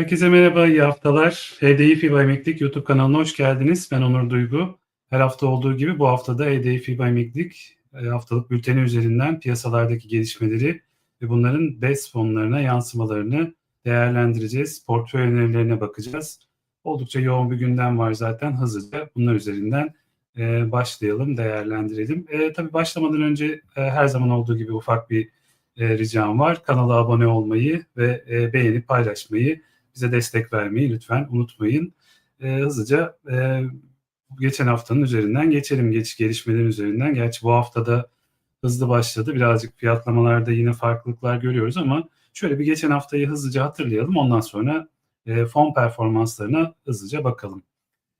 Herkese merhaba, iyi haftalar. HDI FIBA Emeklilik YouTube kanalına hoş geldiniz. Ben Onur Duygu. Her hafta olduğu gibi bu hafta da HDI FIBA Emeklilik e, haftalık bülteni üzerinden piyasalardaki gelişmeleri ve bunların BES fonlarına yansımalarını değerlendireceğiz. Portföy önerilerine bakacağız. Oldukça yoğun bir gündem var zaten. Hızlıca bunlar üzerinden e, başlayalım, değerlendirelim. E, tabii başlamadan önce e, her zaman olduğu gibi ufak bir ricam var. Kanala abone olmayı ve e, beğenip paylaşmayı, bize destek vermeyi lütfen unutmayın. E, hızlıca e, geçen haftanın üzerinden geçelim, geç gelişmelerin üzerinden. Gerçi bu haftada hızlı başladı. Birazcık fiyatlamalarda yine farklılıklar görüyoruz ama şöyle bir geçen haftayı hızlıca hatırlayalım. Ondan sonra e, fon performanslarına hızlıca bakalım.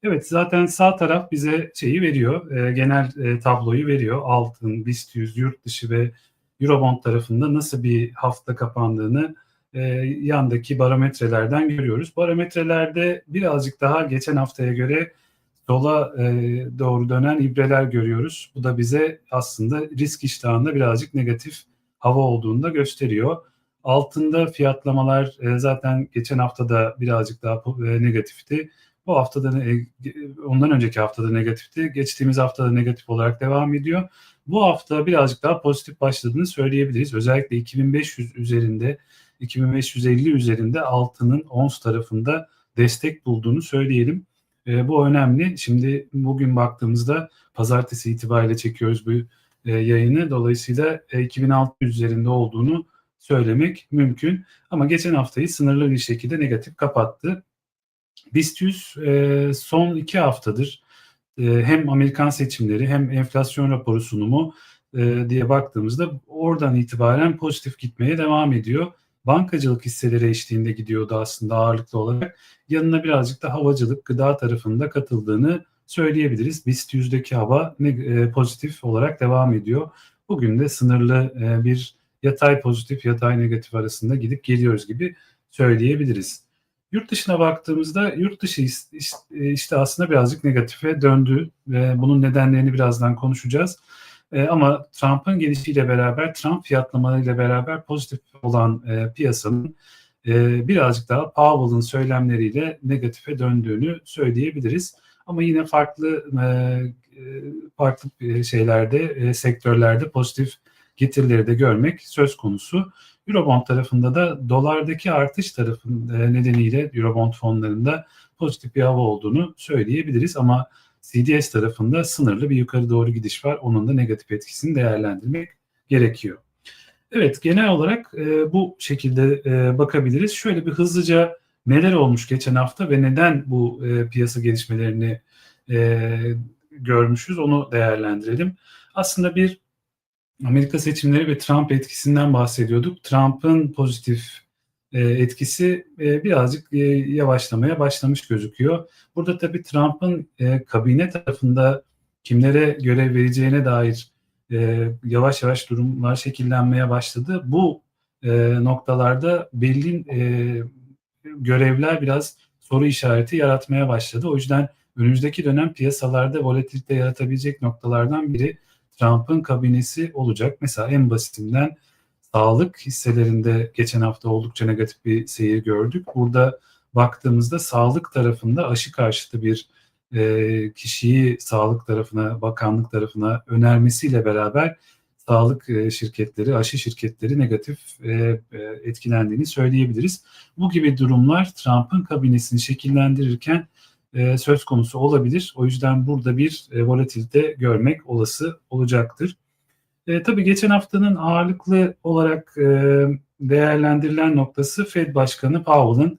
Evet zaten sağ taraf bize şeyi veriyor, e, genel e, tabloyu veriyor. Altın, BIST 100, yurt dışı ve Eurobond tarafında nasıl bir hafta kapandığını e, yandaki barometrelerden görüyoruz. Barometrelerde birazcık daha geçen haftaya göre sola e, doğru dönen ibreler görüyoruz. Bu da bize aslında risk iştahında birazcık negatif hava olduğunu da gösteriyor. Altında fiyatlamalar e, zaten geçen haftada birazcık daha e, negatifti. Bu haftada ondan önceki haftada negatifti. Geçtiğimiz haftada negatif olarak devam ediyor. Bu hafta birazcık daha pozitif başladığını söyleyebiliriz. Özellikle 2500 üzerinde 2550 üzerinde altının ons tarafında destek bulduğunu söyleyelim. E, bu önemli. Şimdi bugün baktığımızda pazartesi itibariyle çekiyoruz bu e, yayını. Dolayısıyla e, 2600 üzerinde olduğunu söylemek mümkün. Ama geçen haftayı sınırlı bir şekilde negatif kapattı. BIST 100 e, son iki haftadır e, hem Amerikan seçimleri hem enflasyon raporu sunumu e, diye baktığımızda oradan itibaren pozitif gitmeye devam ediyor. Bankacılık hisseleri eşliğinde gidiyordu aslında ağırlıklı olarak. Yanına birazcık da havacılık, gıda tarafında katıldığını söyleyebiliriz. BIST yüzdeki hava e, pozitif olarak devam ediyor. Bugün de sınırlı e, bir yatay pozitif, yatay negatif arasında gidip geliyoruz gibi söyleyebiliriz. Yurt dışına baktığımızda yurt dışı işte aslında birazcık negatife döndü ve bunun nedenlerini birazdan konuşacağız. E, ama Trump'ın gelişiyle beraber, Trump fiyatlamalarıyla beraber pozitif olan e, piyasanın e, birazcık daha Powell'ın söylemleriyle negatife döndüğünü söyleyebiliriz. Ama yine farklı e, farklı şeylerde, e, sektörlerde pozitif getirileri de görmek söz konusu. Eurobond tarafında da dolardaki artış tarafı e, nedeniyle Eurobond fonlarında pozitif bir hava olduğunu söyleyebiliriz ama CDS tarafında sınırlı bir yukarı doğru gidiş var. Onun da negatif etkisini değerlendirmek gerekiyor. Evet genel olarak e, bu şekilde e, bakabiliriz. Şöyle bir hızlıca neler olmuş geçen hafta ve neden bu e, piyasa gelişmelerini e, görmüşüz onu değerlendirelim. Aslında bir Amerika seçimleri ve Trump etkisinden bahsediyorduk. Trump'ın pozitif etkisi e, birazcık e, yavaşlamaya başlamış gözüküyor. Burada tabii Trump'ın e, kabine tarafında kimlere görev vereceğine dair e, yavaş yavaş durumlar şekillenmeye başladı. Bu e, noktalarda belli e, görevler biraz soru işareti yaratmaya başladı. O yüzden önümüzdeki dönem piyasalarda volatilite yaratabilecek noktalardan biri Trump'ın kabinesi olacak. Mesela en basitinden sağlık hisselerinde geçen hafta oldukça negatif bir seyir gördük. Burada baktığımızda sağlık tarafında aşı karşıtı bir e, kişiyi sağlık tarafına, bakanlık tarafına önermesiyle beraber sağlık e, şirketleri, aşı şirketleri negatif e, e, etkilendiğini söyleyebiliriz. Bu gibi durumlar Trump'ın kabinesini şekillendirirken söz konusu olabilir. O yüzden burada bir volatilite görmek olası olacaktır. E, tabii geçen haftanın ağırlıklı olarak e, değerlendirilen noktası Fed Başkanı Powell'ın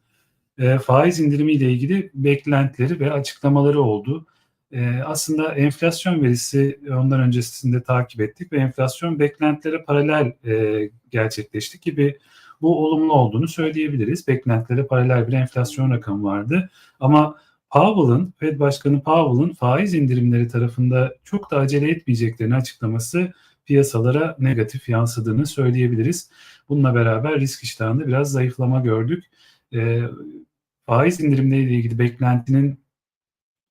e, faiz indirimiyle ilgili beklentileri ve açıklamaları oldu. E, aslında enflasyon verisi ondan öncesinde takip ettik ve enflasyon beklentilere paralel e, gerçekleşti gibi bu olumlu olduğunu söyleyebiliriz. Beklentilere paralel bir enflasyon rakamı vardı ama Powell'ın, Fed Başkanı Powell'ın faiz indirimleri tarafında çok da acele etmeyeceklerini açıklaması piyasalara negatif yansıdığını söyleyebiliriz. Bununla beraber risk iştahında biraz zayıflama gördük. E, faiz indirimleriyle ilgili beklentinin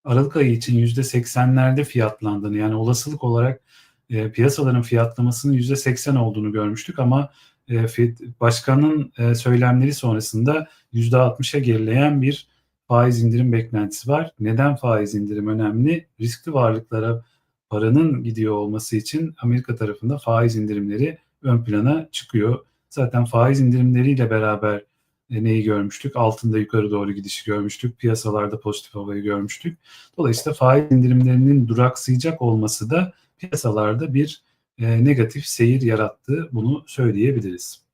Aralık ayı için %80'lerde fiyatlandığını yani olasılık olarak e, piyasaların fiyatlamasının %80 olduğunu görmüştük ama e, başkanın e, söylemleri sonrasında %60'a gerileyen bir faiz indirim beklentisi var. Neden faiz indirim önemli? Riskli varlıklara paranın gidiyor olması için Amerika tarafında faiz indirimleri ön plana çıkıyor. Zaten faiz indirimleriyle beraber e, neyi görmüştük? Altında yukarı doğru gidişi görmüştük. Piyasalarda pozitif havayı görmüştük. Dolayısıyla faiz indirimlerinin duraksayacak olması da piyasalarda bir e, negatif seyir yarattı. Bunu söyleyebiliriz.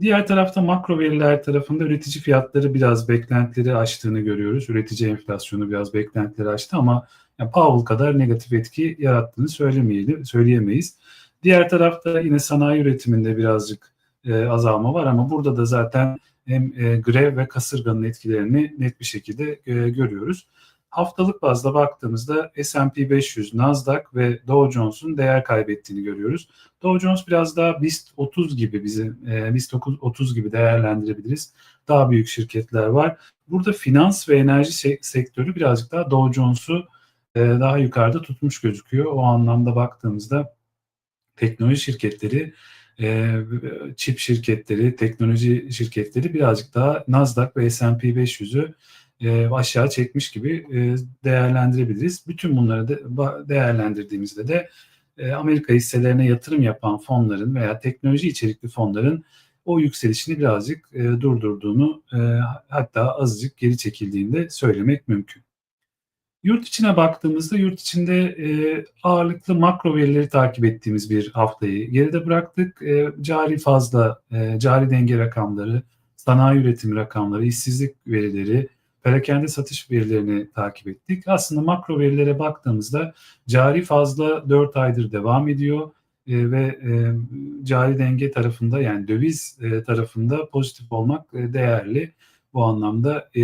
Diğer tarafta makro veriler tarafında üretici fiyatları biraz beklentileri aştığını görüyoruz. Üretici enflasyonu biraz beklentileri aştı ama yani Powell kadar negatif etki yarattığını söylemeyelim, söyleyemeyiz. Diğer tarafta yine sanayi üretiminde birazcık e, azalma var ama burada da zaten hem e, grev ve kasırganın etkilerini net bir şekilde e, görüyoruz. Haftalık bazda baktığımızda S&P 500, Nasdaq ve Dow Jones'un değer kaybettiğini görüyoruz. Dow Jones biraz daha BIST 30 gibi bizim e, BIST 30 gibi değerlendirebiliriz. Daha büyük şirketler var. Burada finans ve enerji sektörü birazcık daha Dow Jones'u e, daha yukarıda tutmuş gözüküyor. O anlamda baktığımızda teknoloji şirketleri e, çip şirketleri, teknoloji şirketleri birazcık daha Nasdaq ve S&P 500'ü e, aşağı çekmiş gibi e, değerlendirebiliriz. Bütün bunları de, değerlendirdiğimizde de e, Amerika hisselerine yatırım yapan fonların veya teknoloji içerikli fonların o yükselişini birazcık durdurduğunu hatta azıcık geri çekildiğinde söylemek mümkün. Yurt içine baktığımızda yurt içinde ağırlıklı makro verileri takip ettiğimiz bir haftayı geride bıraktık. Cari fazla, cari denge rakamları, sanayi üretim rakamları, işsizlik verileri, perakende satış verilerini takip ettik. Aslında makro verilere baktığımızda cari fazla 4 aydır devam ediyor e, ve e, cari denge tarafında yani döviz e, tarafında pozitif olmak e, değerli. Bu anlamda e,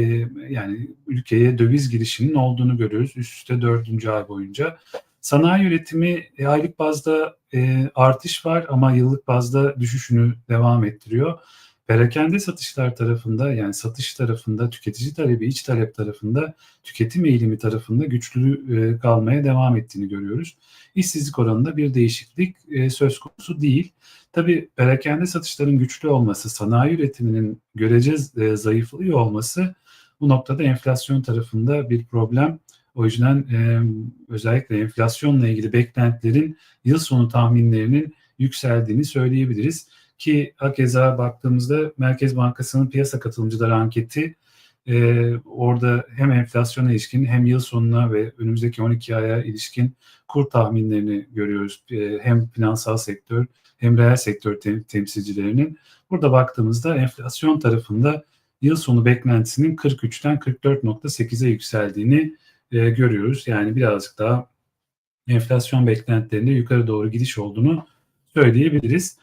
yani ülkeye döviz girişinin olduğunu görüyoruz üst üste dördüncü ay boyunca. Sanayi üretimi e, aylık bazda e, artış var ama yıllık bazda düşüşünü devam ettiriyor. Perakende satışlar tarafında yani satış tarafında tüketici talebi, iç talep tarafında tüketim eğilimi tarafında güçlü e, kalmaya devam ettiğini görüyoruz. İşsizlik oranında bir değişiklik e, söz konusu değil. Tabii perakende satışların güçlü olması, sanayi üretiminin görece e, zayıflıyor olması bu noktada enflasyon tarafında bir problem. O yüzden özellikle enflasyonla ilgili beklentilerin yıl sonu tahminlerinin yükseldiğini söyleyebiliriz. Ki hakeza baktığımızda Merkez Bankası'nın piyasa katılımcıları anketi e, orada hem enflasyona ilişkin hem yıl sonuna ve önümüzdeki 12 aya ilişkin kur tahminlerini görüyoruz. E, hem finansal sektör hem reel sektör tem- temsilcilerinin. Burada baktığımızda enflasyon tarafında yıl sonu beklentisinin 43'ten 44.8'e yükseldiğini e, görüyoruz. Yani birazcık daha enflasyon beklentilerinde yukarı doğru gidiş olduğunu söyleyebiliriz.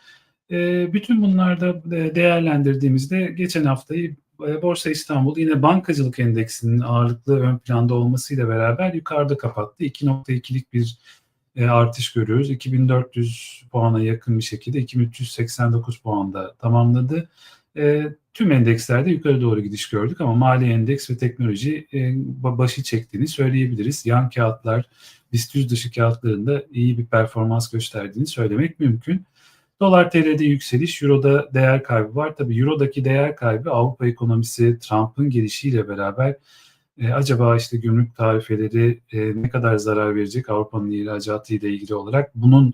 E, bütün bunlarda değerlendirdiğimizde geçen haftayı e, Borsa İstanbul yine bankacılık endeksinin ağırlıklı ön planda olmasıyla beraber yukarıda kapattı. 2.2'lik bir e, artış görüyoruz. 2400 puana yakın bir şekilde 2389 puanda tamamladı. E, tüm endekslerde yukarı doğru gidiş gördük ama mali endeks ve teknoloji e, başı çektiğini söyleyebiliriz. Yan kağıtlar, BIST 100 dışı kağıtlarında iyi bir performans gösterdiğini söylemek mümkün. Dolar TL'de yükseliş, Euro'da değer kaybı var. Tabii Euro'daki değer kaybı Avrupa ekonomisi Trump'ın gelişiyle beraber e, acaba işte gümrük tarifeleri e, ne kadar zarar verecek Avrupa'nın ihracatı ile ilgili olarak bunun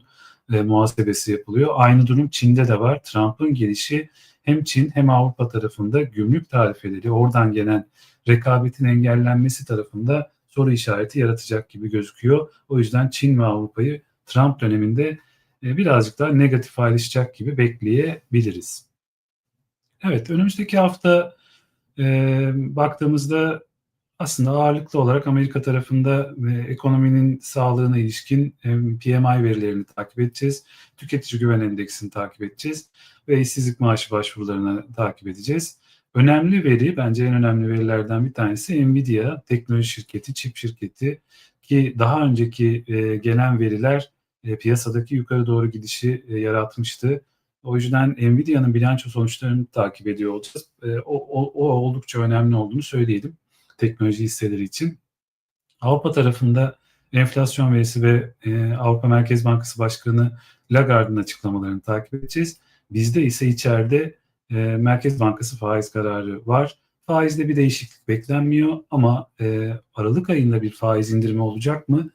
e, muhasebesi yapılıyor. Aynı durum Çin'de de var. Trump'ın gelişi hem Çin hem Avrupa tarafında gümrük tarifeleri oradan gelen rekabetin engellenmesi tarafında soru işareti yaratacak gibi gözüküyor. O yüzden Çin ve Avrupa'yı Trump döneminde birazcık daha negatif ayrışacak gibi bekleyebiliriz. Evet önümüzdeki hafta e, baktığımızda aslında ağırlıklı olarak Amerika tarafında ve ekonominin sağlığına ilişkin PMI verilerini takip edeceğiz. Tüketici güven endeksini takip edeceğiz ve işsizlik maaşı başvurularını takip edeceğiz. Önemli veri, bence en önemli verilerden bir tanesi Nvidia, teknoloji şirketi, çip şirketi ki daha önceki e, gelen veriler e, piyasadaki yukarı doğru gidişi e, yaratmıştı. O yüzden Nvidia'nın bilanço sonuçlarını takip ediyor olacağız. E, o, o, o oldukça önemli olduğunu söyleyelim teknoloji hisseleri için. Avrupa tarafında enflasyon verisi ve e, Avrupa Merkez Bankası Başkanı Lagarde'ın açıklamalarını takip edeceğiz. Bizde ise içeride e, Merkez Bankası faiz kararı var. Faizde bir değişiklik beklenmiyor ama e, Aralık ayında bir faiz indirimi olacak mı?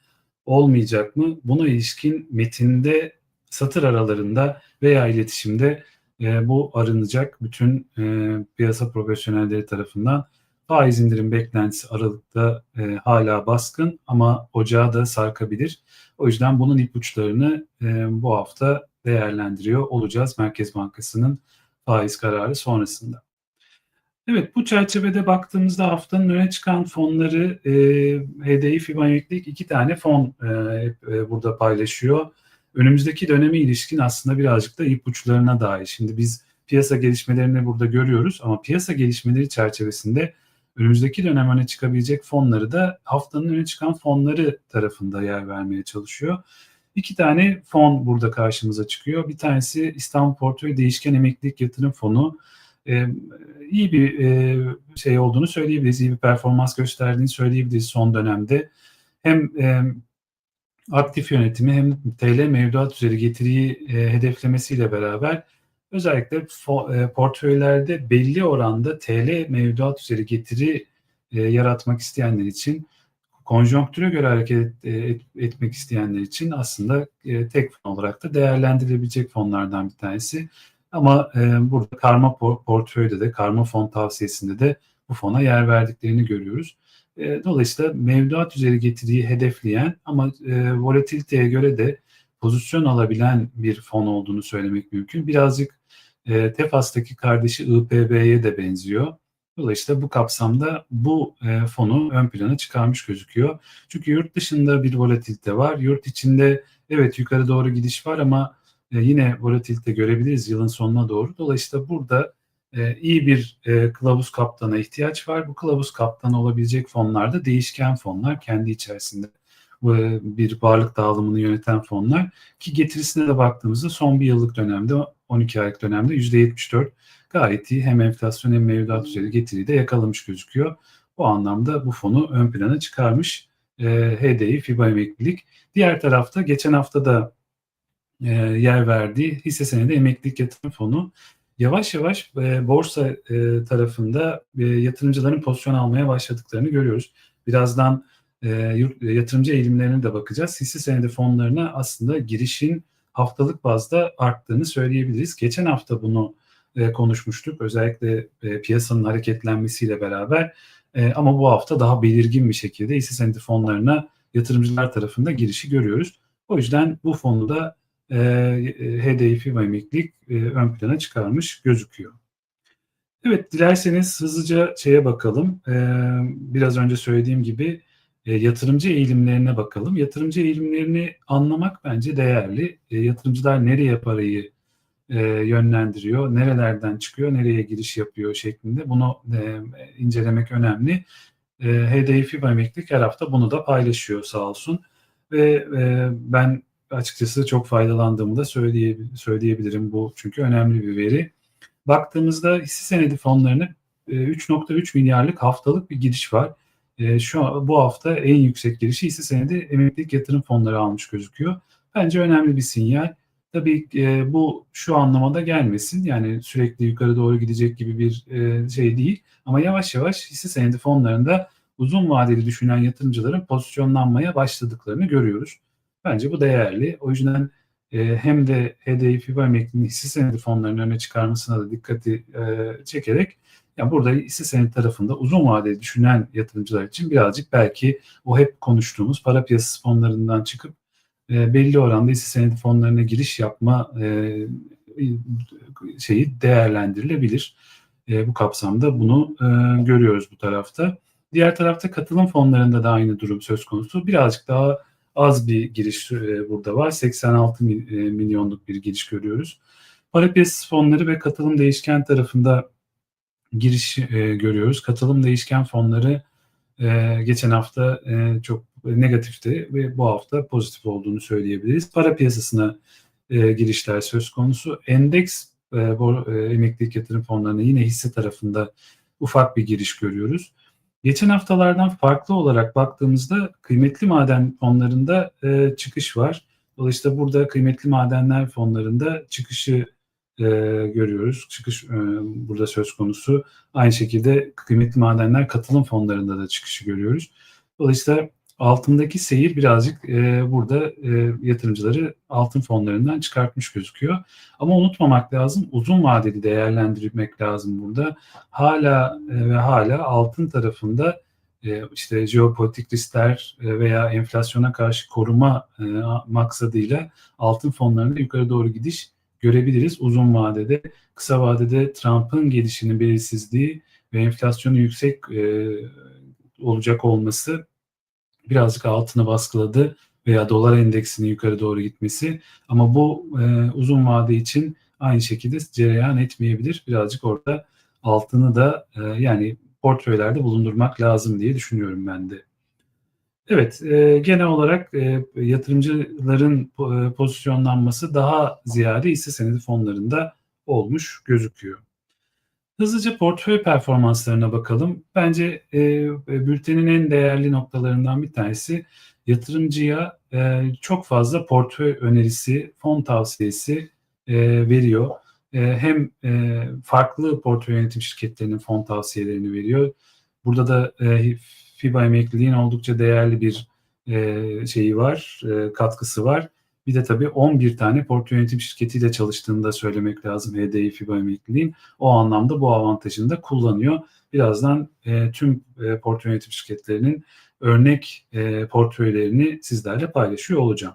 Olmayacak mı? Buna ilişkin metinde satır aralarında veya iletişimde e, bu arınacak bütün e, piyasa profesyonelleri tarafından. Faiz indirim beklentisi Aralık'ta e, hala baskın ama ocağı da sarkabilir. O yüzden bunun ipuçlarını e, bu hafta değerlendiriyor olacağız Merkez Bankası'nın faiz kararı sonrasında. Evet bu çerçevede baktığımızda haftanın öne çıkan fonları e, HDI Fibanetlik iki tane fon e, e, burada paylaşıyor. Önümüzdeki döneme ilişkin aslında birazcık da ipuçlarına dair. Şimdi biz piyasa gelişmelerini burada görüyoruz ama piyasa gelişmeleri çerçevesinde önümüzdeki dönem öne çıkabilecek fonları da haftanın öne çıkan fonları tarafında yer vermeye çalışıyor. İki tane fon burada karşımıza çıkıyor. Bir tanesi İstanbul Portföy Değişken Emeklilik Yatırım Fonu. Ee, iyi bir e, şey olduğunu söyleyebiliriz. İyi bir performans gösterdiğini söyleyebiliriz son dönemde. Hem e, aktif yönetimi hem TL mevduat üzeri getiriyi e, hedeflemesiyle beraber özellikle e, portföylerde belli oranda TL mevduat üzeri getiri e, yaratmak isteyenler için konjonktüre göre hareket et, et, etmek isteyenler için aslında e, tek fon olarak da değerlendirilebilecek fonlardan bir tanesi. Ama e, burada karma por- portföyde de karma fon tavsiyesinde de bu fona yer verdiklerini görüyoruz. E, dolayısıyla mevduat üzeri getiriyi hedefleyen ama e, volatiliteye göre de pozisyon alabilen bir fon olduğunu söylemek mümkün. Birazcık e, Tefas'taki kardeşi IPB'ye de benziyor. Dolayısıyla bu kapsamda bu e, fonu ön plana çıkarmış gözüküyor. Çünkü yurt dışında bir volatilite var. Yurt içinde evet yukarı doğru gidiş var ama e, yine volatilite görebiliriz yılın sonuna doğru. Dolayısıyla burada e, iyi bir e, kılavuz kaptana ihtiyaç var. Bu kılavuz kaptanı olabilecek fonlar da değişken fonlar kendi içerisinde bir varlık dağılımını yöneten fonlar ki getirisine de baktığımızda son bir yıllık dönemde 12 aylık dönemde %74 gayet iyi hem enflasyon hem mevduat üzeri getiriyi de yakalamış gözüküyor. Bu anlamda bu fonu ön plana çıkarmış e, HDI FIBA emeklilik. Diğer tarafta geçen hafta da e, yer verdiği hisse senedi emeklilik yatırım fonu yavaş yavaş e, borsa e, tarafında yatırımcıların pozisyon almaya başladıklarını görüyoruz. Birazdan yatırımcı eğilimlerine de bakacağız. Hisse senedi fonlarına aslında girişin haftalık bazda arttığını söyleyebiliriz. Geçen hafta bunu konuşmuştuk. Özellikle piyasanın hareketlenmesiyle beraber ama bu hafta daha belirgin bir şekilde hisse senedi fonlarına yatırımcılar tarafında girişi görüyoruz. O yüzden bu fonu da e, HDI FİBA emeklilik e, ön plana çıkarmış gözüküyor. Evet dilerseniz hızlıca şeye bakalım. E, biraz önce söylediğim gibi e, yatırımcı eğilimlerine bakalım. Yatırımcı eğilimlerini anlamak bence değerli. E, yatırımcılar nereye parayı e, yönlendiriyor, nerelerden çıkıyor, nereye giriş yapıyor şeklinde bunu e, incelemek önemli. E, HDI FİBA emeklilik her hafta bunu da paylaşıyor sağ olsun. Ve e, ben açıkçası çok faydalandığımı da söyleyebilirim bu çünkü önemli bir veri. Baktığımızda hisse senedi fonlarına 3.3 milyarlık haftalık bir giriş var. Şu an, bu hafta en yüksek girişi hisse senedi emeklilik yatırım fonları almış gözüküyor. Bence önemli bir sinyal. Tabii bu şu anlamada gelmesin. Yani sürekli yukarı doğru gidecek gibi bir şey değil. Ama yavaş yavaş hisse senedi fonlarında uzun vadeli düşünen yatırımcıların pozisyonlanmaya başladıklarını görüyoruz. Bence bu değerli. O yüzden e, hem de HDI FIBA emekliliğinin hisse senedi fonlarının öne çıkarmasına da dikkati e, çekerek yani burada hisse senedi tarafında uzun vadeli düşünen yatırımcılar için birazcık belki o hep konuştuğumuz para piyasası fonlarından çıkıp e, belli oranda hisse senedi fonlarına giriş yapma e, şeyi değerlendirilebilir. E, bu kapsamda bunu e, görüyoruz bu tarafta. Diğer tarafta katılım fonlarında da aynı durum söz konusu. Birazcık daha az bir giriş e, burada var. 86 e, milyonluk bir giriş görüyoruz. Para piyasası fonları ve katılım değişken tarafında giriş e, görüyoruz. Katılım değişken fonları geçen hafta çok negatifti ve bu hafta pozitif olduğunu söyleyebiliriz. Para piyasasına girişler söz konusu. Endeks emeklilik yatırım fonlarına yine hisse tarafında ufak bir giriş görüyoruz. Geçen haftalardan farklı olarak baktığımızda kıymetli maden fonlarında e, çıkış var. Dolayısıyla burada kıymetli madenler fonlarında çıkışı e, görüyoruz. Çıkış e, burada söz konusu. Aynı şekilde kıymetli madenler katılım fonlarında da çıkışı görüyoruz. Dolayısıyla altındaki seyir birazcık e, burada e, yatırımcıları altın fonlarından çıkartmış gözüküyor. Ama unutmamak lazım, uzun vadeli değerlendirmek lazım burada. Hala e, ve hala altın tarafında e, işte jeopolitik riskler e, veya enflasyona karşı koruma e, maksadıyla altın fonlarında yukarı doğru gidiş görebiliriz uzun vadede. Kısa vadede Trump'ın gelişinin belirsizliği ve enflasyonu yüksek olacak olması birazcık altını baskıladı veya dolar endeksinin yukarı doğru gitmesi ama bu uzun vade için aynı şekilde cereyan etmeyebilir. Birazcık orada altını da yani portföylerde bulundurmak lazım diye düşünüyorum ben de. Evet, e, genel olarak e, yatırımcıların e, pozisyonlanması daha ziyade hisse senedi fonlarında olmuş gözüküyor. Hızlıca portföy performanslarına bakalım. Bence e, bültenin en değerli noktalarından bir tanesi yatırımcıya e, çok fazla portföy önerisi, fon tavsiyesi e, veriyor. E, hem e, farklı portföy yönetim şirketlerinin fon tavsiyelerini veriyor. Burada da e, FIBA emekliliğin oldukça değerli bir e, şeyi var, e, katkısı var. Bir de tabii 11 tane portföy yönetim şirketiyle çalıştığını da söylemek lazım HDI FIBA emekliliğin. O anlamda bu avantajını da kullanıyor. Birazdan e, tüm e, portföy yönetim şirketlerinin örnek e, portföylerini sizlerle paylaşıyor olacağım.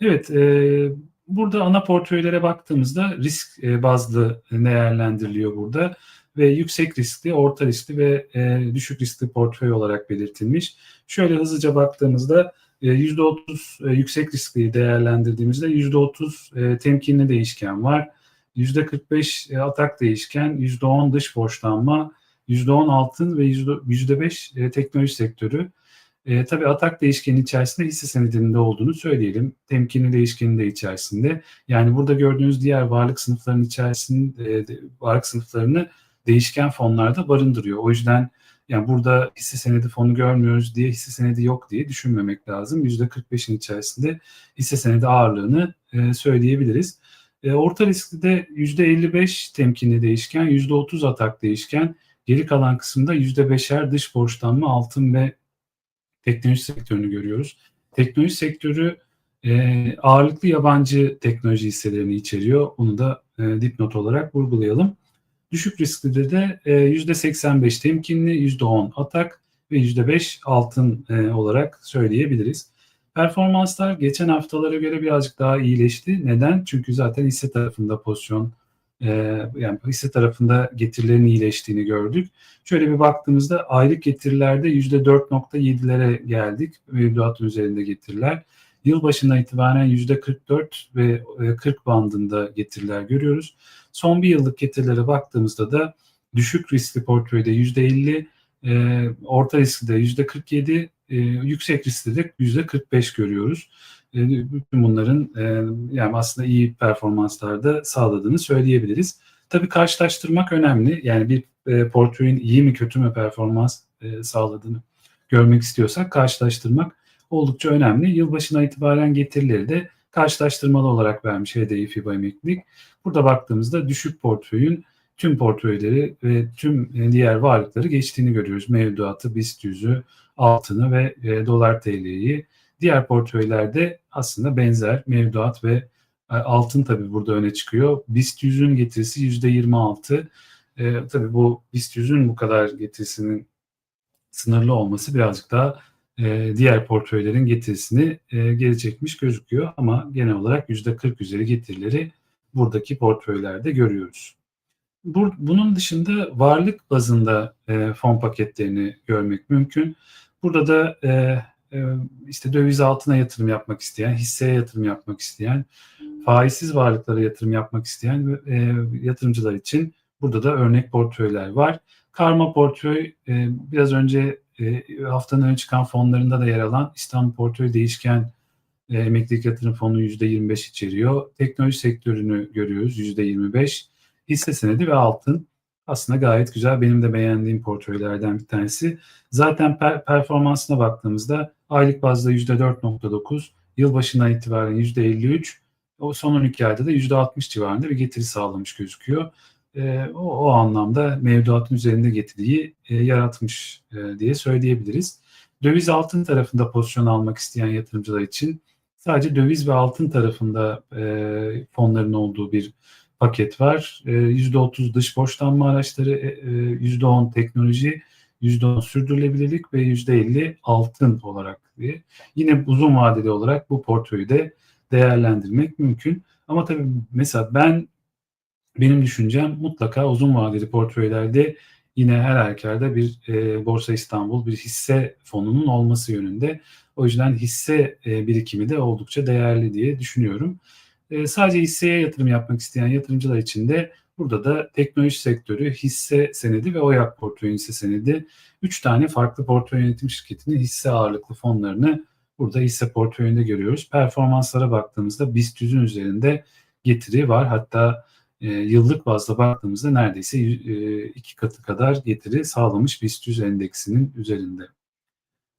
Evet, e, burada ana portföylere baktığımızda risk e, bazlı değerlendiriliyor burada ve yüksek riskli, orta riskli ve e, düşük riskli portföy olarak belirtilmiş. Şöyle hızlıca baktığımızda %30 e, yüksek riskli değerlendirdiğimizde %30 e, temkinli değişken var. %45 e, atak değişken, %10 dış borçlanma, %10 altın ve %5 e, teknoloji sektörü. E, tabii atak değişkeni içerisinde hisse senedinde olduğunu söyleyelim. Temkinli değişkenin de içerisinde. Yani burada gördüğünüz diğer varlık sınıflarının içerisinde e, varlık sınıflarını değişken fonlarda barındırıyor. O yüzden yani burada hisse senedi fonu görmüyoruz diye hisse senedi yok diye düşünmemek lazım. %45'in içerisinde hisse senedi ağırlığını e, söyleyebiliriz. E, orta riskli de %55 temkinli değişken, %30 atak değişken, geri kalan kısımda %5'er dış borçlanma, altın ve teknoloji sektörünü görüyoruz. Teknoloji sektörü e, ağırlıklı yabancı teknoloji hisselerini içeriyor. Bunu da e, dipnot olarak vurgulayalım. Düşük riskli de e, %85 temkinli, %10 atak ve %5 altın e, olarak söyleyebiliriz. Performanslar geçen haftalara göre birazcık daha iyileşti. Neden? Çünkü zaten hisse tarafında pozisyon e, yani hisse tarafında getirilerin iyileştiğini gördük. Şöyle bir baktığımızda aylık getirilerde %4.7'lere geldik. Mevduatın üzerinde getiriler. Yılbaşından itibaren %44 ve 40 e, bandında getiriler görüyoruz. Son bir yıllık getirilere baktığımızda da düşük riskli portföyde %50, e, orta riskli de %47, e, yüksek riskli de %45 görüyoruz. E, bütün bunların e, yani aslında iyi performanslarda sağladığını söyleyebiliriz. Tabii karşılaştırmak önemli. Yani bir e, portföyün iyi mi kötü mü performans e, sağladığını görmek istiyorsak karşılaştırmak oldukça önemli. Yılbaşına itibaren getirileri de karşılaştırmalı olarak vermiş HDI FIBA emeklilik. Burada baktığımızda düşük portföyün tüm portföyleri ve tüm diğer varlıkları geçtiğini görüyoruz. Mevduatı, BIST yüzü, altını ve e, dolar TL'yi. Diğer portföylerde aslında benzer mevduat ve e, altın tabii burada öne çıkıyor. BIST yüzün getirisi %26. E, tabii bu BIST yüzün bu kadar getirisinin sınırlı olması birazcık daha e, diğer portföylerin getirisini e, geri çekmiş gözüküyor. Ama genel olarak %40 üzeri getirileri buradaki portföylerde görüyoruz. Bu, bunun dışında varlık bazında e, fon paketlerini görmek mümkün. Burada da e, e, işte döviz altına yatırım yapmak isteyen, hisseye yatırım yapmak isteyen, faizsiz varlıklara yatırım yapmak isteyen e, yatırımcılar için burada da örnek portföyler var. Karma portföy e, biraz önce e, haftanın öne çıkan fonlarında da yer alan İstanbul Portföy Değişken e, Emeklilik Yatırım Fonu %25 içeriyor. Teknoloji sektörünü görüyoruz %25. Hisse senedi ve altın aslında gayet güzel. Benim de beğendiğim portföylerden bir tanesi. Zaten per- performansına baktığımızda aylık bazda %4.9, yılbaşından itibaren %53 O son 12 ayda da %60 civarında bir getiri sağlamış gözüküyor. E, o, o anlamda mevduatın üzerinde getiriyi e, yaratmış e, diye söyleyebiliriz. Döviz altın tarafında pozisyon almak isteyen yatırımcılar için sadece döviz ve altın tarafında e, fonların olduğu bir paket var. E, %30 dış borçlanma araçları, e, %10 teknoloji, %10 sürdürülebilirlik ve %50 altın olarak diye. Yine uzun vadeli olarak bu portföyü de değerlendirmek mümkün. Ama tabii mesela ben benim düşüncem mutlaka uzun vadeli portföylerde yine her halükarda bir e, Borsa İstanbul bir hisse fonunun olması yönünde. O yüzden hisse e, birikimi de oldukça değerli diye düşünüyorum. E, sadece hisseye yatırım yapmak isteyen yatırımcılar için de burada da teknoloji sektörü, hisse senedi ve OYAK portföy hisse senedi 3 tane farklı portföy yönetim şirketinin hisse ağırlıklı fonlarını burada hisse portföyünde görüyoruz. Performanslara baktığımızda BIST 100'ün üzerinde getiri var. Hatta e, yıllık bazda baktığımızda neredeyse e, iki katı kadar getiri sağlamış BIST 100 endeksinin üzerinde.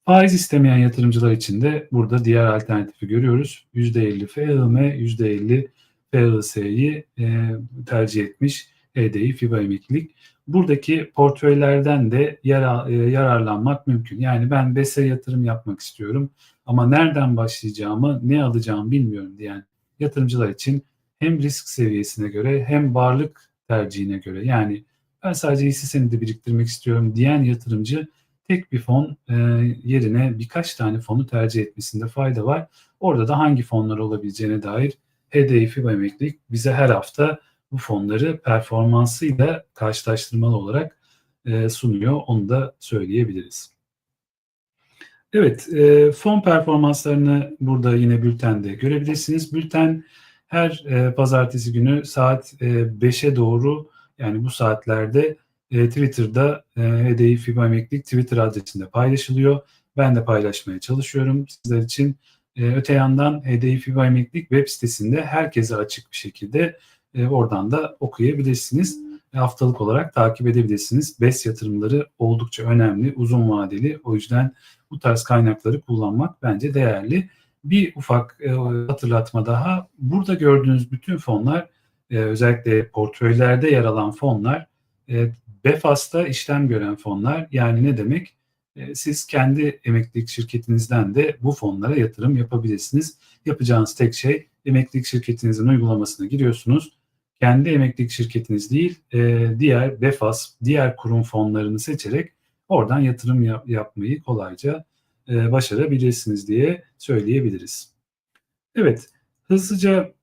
Faiz istemeyen yatırımcılar için de burada diğer alternatifi görüyoruz. %50 FHM, %50 FHS'yi e, tercih etmiş HDI FIBA emeklilik. Buradaki portföylerden de yara, e, yararlanmak mümkün. Yani ben BES'e yatırım yapmak istiyorum ama nereden başlayacağımı, ne alacağımı bilmiyorum diyen yatırımcılar için hem risk seviyesine göre hem varlık tercihine göre yani ben sadece hisse senedi biriktirmek istiyorum diyen yatırımcı tek bir fon e, yerine birkaç tane fonu tercih etmesinde fayda var. Orada da hangi fonlar olabileceğine dair HDI FIBA emeklilik bize her hafta bu fonları performansıyla karşılaştırmalı olarak e, sunuyor. Onu da söyleyebiliriz. Evet, e, fon performanslarını burada yine bültende görebilirsiniz. Bülten her e, pazartesi günü saat e, 5'e doğru yani bu saatlerde e, Twitter'da e, HDI FIBA emeklilik Twitter adresinde paylaşılıyor. Ben de paylaşmaya çalışıyorum sizler için. E, öte yandan HDI FIBA emeklilik web sitesinde herkese açık bir şekilde e, oradan da okuyabilirsiniz. E, haftalık olarak takip edebilirsiniz. BES yatırımları oldukça önemli, uzun vadeli. O yüzden bu tarz kaynakları kullanmak bence değerli. Bir ufak e, hatırlatma daha. Burada gördüğünüz bütün fonlar e, özellikle portföylerde yer alan fonlar e, BEFAS'ta işlem gören fonlar. Yani ne demek? Siz kendi emeklilik şirketinizden de bu fonlara yatırım yapabilirsiniz. Yapacağınız tek şey emeklilik şirketinizin uygulamasına giriyorsunuz. Kendi emeklilik şirketiniz değil, diğer BEFAS, diğer kurum fonlarını seçerek oradan yatırım yap- yapmayı kolayca e, başarabilirsiniz diye söyleyebiliriz. Evet, hızlıca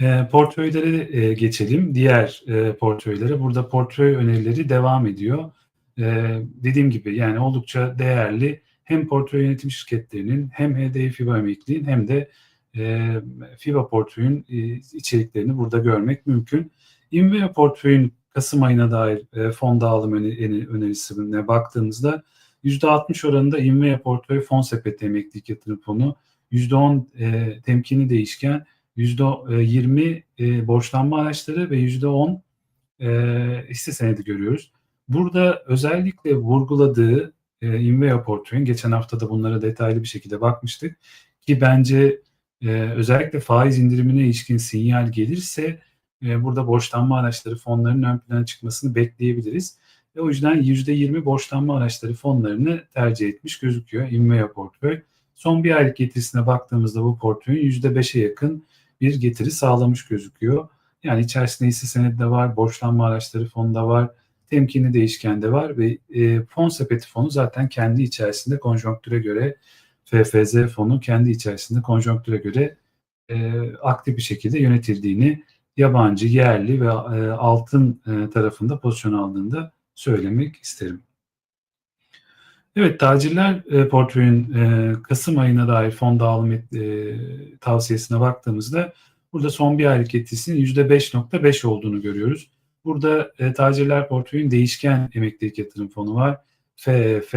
e, portföylere e, geçelim. Diğer e, portföylere. Burada portföy önerileri devam ediyor. E, dediğim gibi yani oldukça değerli hem portföy yönetim şirketlerinin hem HDI FIBA emekliliğin hem de FIBA portföyün içeriklerini burada görmek mümkün. Invea portföyün Kasım ayına dair fon dağılım önerisine baktığımızda %60 oranında Invea portföy fon sepeti emeklilik yatırım fonu, %10 e, temkini değişken, %20 e, borçlanma araçları ve %10 e, hisse senedi görüyoruz. Burada özellikle vurguladığı e, Invea portföyün, geçen hafta da bunlara detaylı bir şekilde bakmıştık ki bence e, özellikle faiz indirimine ilişkin sinyal gelirse e, burada borçlanma araçları fonlarının ön plana çıkmasını bekleyebiliriz. Ve o yüzden %20 borçlanma araçları fonlarını tercih etmiş gözüküyor Invea portföy. Son bir aylık getirisine baktığımızda bu portföyün %5'e yakın bir getiri sağlamış gözüküyor. Yani içerisinde hisse senedi de var, borçlanma araçları fonu da var, temkinli değişken de var ve e, fon sepeti fonu zaten kendi içerisinde konjonktüre göre FFZ fonu kendi içerisinde konjonktüre göre e, aktif bir şekilde yönetildiğini yabancı, yerli ve e, altın e, tarafında pozisyon aldığında söylemek isterim. Evet, tacirler e, portföyün e, Kasım ayına dair fon dağılım e, tavsiyesine baktığımızda burada son bir aylık etkisinin %5.5 olduğunu görüyoruz. Burada e, tacirler portföyün değişken emeklilik yatırım fonu var. FEF,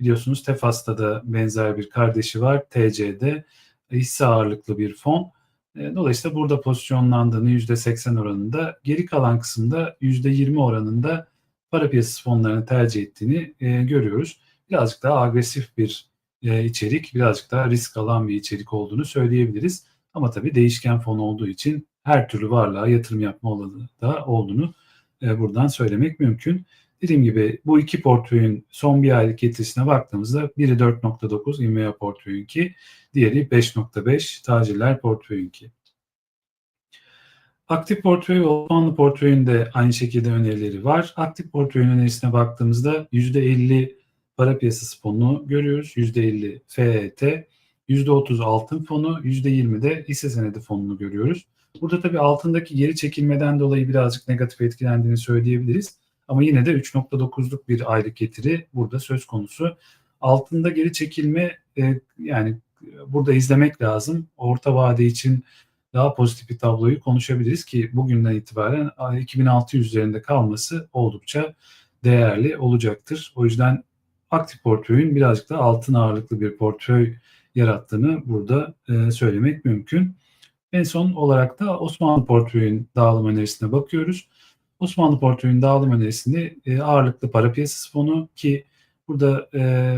biliyorsunuz Tefas'ta da benzer bir kardeşi var. TC'de hisse ağırlıklı bir fon. E, dolayısıyla burada pozisyonlandığını %80 oranında, geri kalan kısımda %20 oranında para piyasası fonlarını tercih ettiğini e, görüyoruz. Birazcık daha agresif bir e, içerik, birazcık daha risk alan bir içerik olduğunu söyleyebiliriz. Ama tabii değişken fon olduğu için her türlü varlığa yatırım yapma olanı da olduğunu e, buradan söylemek mümkün. Dediğim gibi bu iki portföyün son bir aylık getirisine baktığımızda biri 4.9 Invea portföyünki, diğeri 5.5 Tacirler portföyünki. Aktif portföy ve Osmanlı portföyünde aynı şekilde önerileri var. Aktif portföyün önerisine baktığımızda %50 para piyasası fonunu görüyoruz. %50 FET, %30 altın fonu, %20 de hisse senedi fonunu görüyoruz. Burada tabii altındaki geri çekilmeden dolayı birazcık negatif etkilendiğini söyleyebiliriz. Ama yine de 3.9'luk bir aylık getiri burada söz konusu. Altında geri çekilme e, yani burada izlemek lazım. Orta vade için daha pozitif bir tabloyu konuşabiliriz ki bugünden itibaren 2600 üzerinde kalması oldukça değerli olacaktır. O yüzden aktif portföyün birazcık da altın ağırlıklı bir portföy yarattığını burada e, söylemek mümkün. En son olarak da Osmanlı portföyün dağılım önerisine bakıyoruz. Osmanlı portföyün dağılım önerisinde e, ağırlıklı para piyasası fonu ki burada e,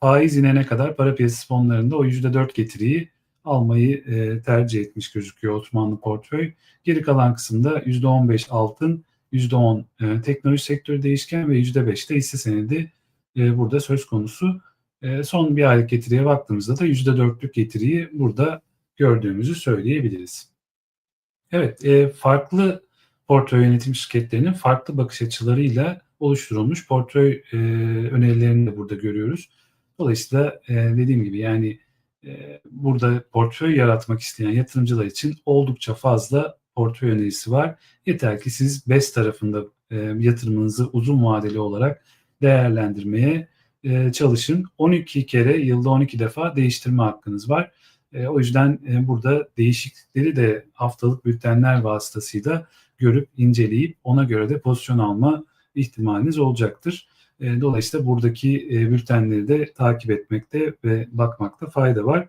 faiz inene kadar para piyasası fonlarında o %4 getiriyi almayı e, tercih etmiş gözüküyor Osmanlı portföy. Geri kalan kısımda %15 altın, %10 e, teknoloji sektörü değişken ve %5 de hisse senedi e, burada söz konusu. E, son bir aylık getiriye baktığımızda da %4'lük getiriyi burada gördüğümüzü söyleyebiliriz. Evet, e, farklı portföy yönetim şirketlerinin farklı bakış açılarıyla oluşturulmuş portföy e, önerilerini de burada görüyoruz. Dolayısıyla e, dediğim gibi yani burada portföy yaratmak isteyen yatırımcılar için oldukça fazla portföy önerisi var. Yeter ki siz BES tarafında e, yatırımınızı uzun vadeli olarak değerlendirmeye e, çalışın. 12 kere yılda 12 defa değiştirme hakkınız var. E, o yüzden burada değişiklikleri de haftalık bültenler vasıtasıyla görüp inceleyip ona göre de pozisyon alma ihtimaliniz olacaktır. E, dolayısıyla buradaki e, bültenleri de takip etmekte ve bakmakta fayda var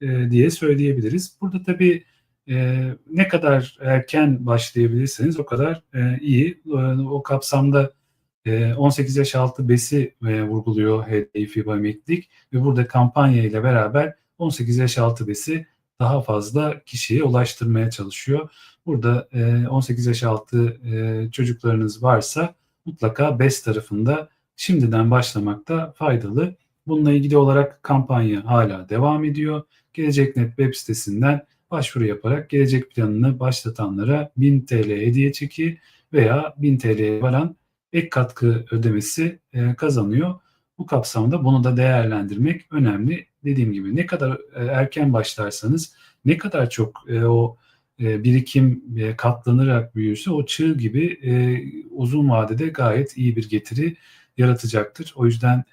e, diye söyleyebiliriz. Burada tabii e, ne kadar erken başlayabilirseniz o kadar iyi. O kapsamda 18 yaş altı besi vurguluyor HDI FIBA emeklilik ve burada kampanya ile beraber 18 yaş altı besi daha fazla kişiye ulaştırmaya çalışıyor. Burada 18 yaş altı çocuklarınız varsa mutlaka BES tarafında şimdiden başlamakta faydalı. Bununla ilgili olarak kampanya hala devam ediyor. Geleceknet web sitesinden başvuru yaparak gelecek planını başlatanlara 1000 TL hediye çeki veya 1000 TL'ye varan ek katkı ödemesi e, kazanıyor. Bu kapsamda bunu da değerlendirmek önemli. Dediğim gibi ne kadar e, erken başlarsanız ne kadar çok e, o birikim katlanarak büyürse o çığ gibi uzun vadede gayet iyi bir getiri yaratacaktır. O yüzden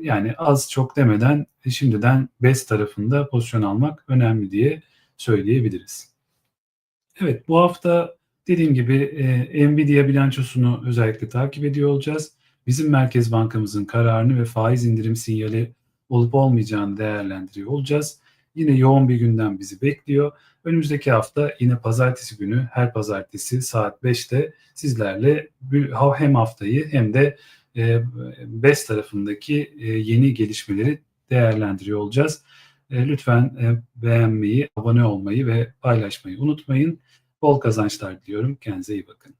yani az çok demeden şimdiden BES tarafında pozisyon almak önemli diye söyleyebiliriz. Evet bu hafta Dediğim gibi e, Nvidia bilançosunu özellikle takip ediyor olacağız. Bizim Merkez Bankamızın kararını ve faiz indirim sinyali olup olmayacağını değerlendiriyor olacağız. Yine yoğun bir günden bizi bekliyor. Önümüzdeki hafta yine pazartesi günü her pazartesi saat 5'te sizlerle hem haftayı hem de e, BES tarafındaki e, yeni gelişmeleri değerlendiriyor olacağız. E, lütfen e, beğenmeyi, abone olmayı ve paylaşmayı unutmayın. Bol kazançlar diliyorum. Kendinize iyi bakın.